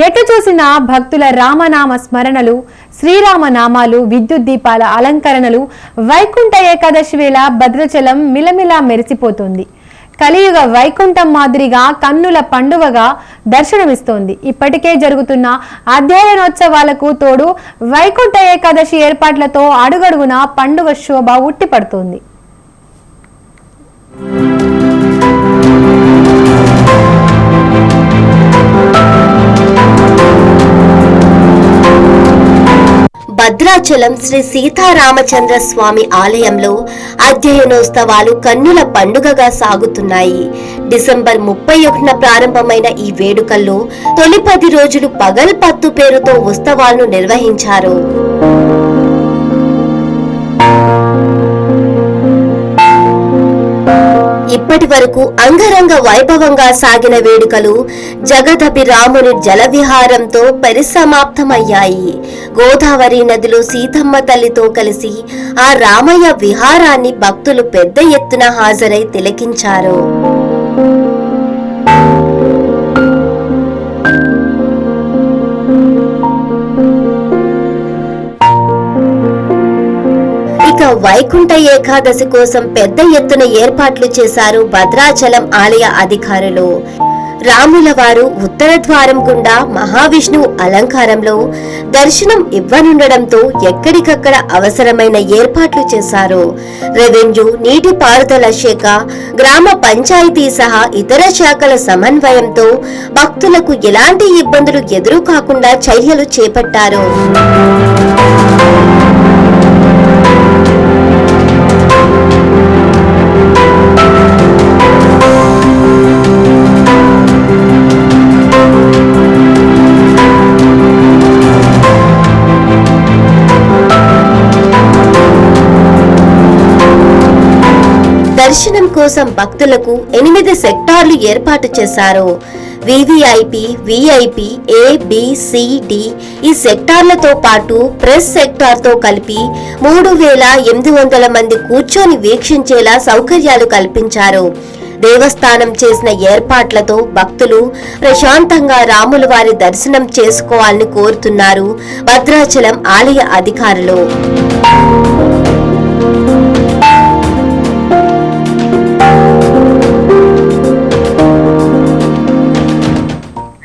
ఎటు చూసినా భక్తుల రామనామ స్మరణలు శ్రీరామ నామాలు విద్యుత్ దీపాల అలంకరణలు వైకుంఠ ఏకాదశి వేళ భద్రాచలం మిలమిలా మెరిసిపోతుంది. కలియుగ వైకుంఠం మాదిరిగా కన్నుల పండువగా దర్శనమిస్తోంది. ఇప్పటికే జరుగుతున్న అధ్యయనోత్సవాలకు తోడు వైకుంఠ ఏకాదశి ఏర్పాట్లతో అడుగడుగున పండుగ శోభ ఉట్టిపడుతోంది. భద్రాచలం శ్రీ సీతారామచంద్ర స్వామి ఆలయంలో అధ్యయనోత్సవాలు కన్నుల పండుగగా సాగుతున్నాయి. డిసెంబర్ ముప్పై ఒకటిన ప్రారంభమైన ఈ వేడుకల్లో తొలి పది రోజులు పగల్పత్తు పేరుతో ఉత్సవాలను నిర్వహించారు. ఇప్పటి వరకు అంగరంగ వైభవంగా సాగిన వేడుకలు జగదపి రాముని జలవిహారంతో పరిసమాప్తమయ్యాయి. గోదావరి నదిలో సీతమ్మ తల్లితో కలిసి ఆ రామయ్య విహారాన్ని భక్తులు పెద్ద ఎత్తున హాజరై తిలకించారు. వైకుంఠ ఏకాదశి కోసం పెద్ద ఎత్తున ఏర్పాట్లు చేశారు భద్రాచలం ఆలయ అధికారులు. రాముల వారు ఉత్తర ద్వారం గుండా మహావిష్ణువు అలంకారంలో దర్శనం ఇవ్వనుండడంతో ఎక్కడికక్కడ అవసరమైన ఏర్పాట్లు చేశారు. రెవెన్యూ నీటిపారుదల శాఖ గ్రామ పంచాయతీ సహా ఇతర శాఖల సమన్వయంతో భక్తులకు ఎలాంటి ఇబ్బందులు ఎదురు కాకుండా చర్యలు చేపట్టారు. దర్శనం కోసం భక్తులకు ఎనిమిది సెక్టార్లు ఏర్పాటు చేశారు. వివిఐపి విఐపి ఏ బి, ఈ సెక్టార్లతో పాటు ప్రెస్ సెక్టార్తో కలిపి మూడు వేల ఎనిమిది వందల మంది కూర్చొని వీక్షించేలా సౌకర్యాలు కల్పించారు. దేవస్థానం చేసిన ఏర్పాట్లతో భక్తులు ప్రశాంతంగా రాముల వారి దర్శనం చేసుకోవాలని కోరుతున్నారు భద్రాచలం ఆలయ అధికారులు.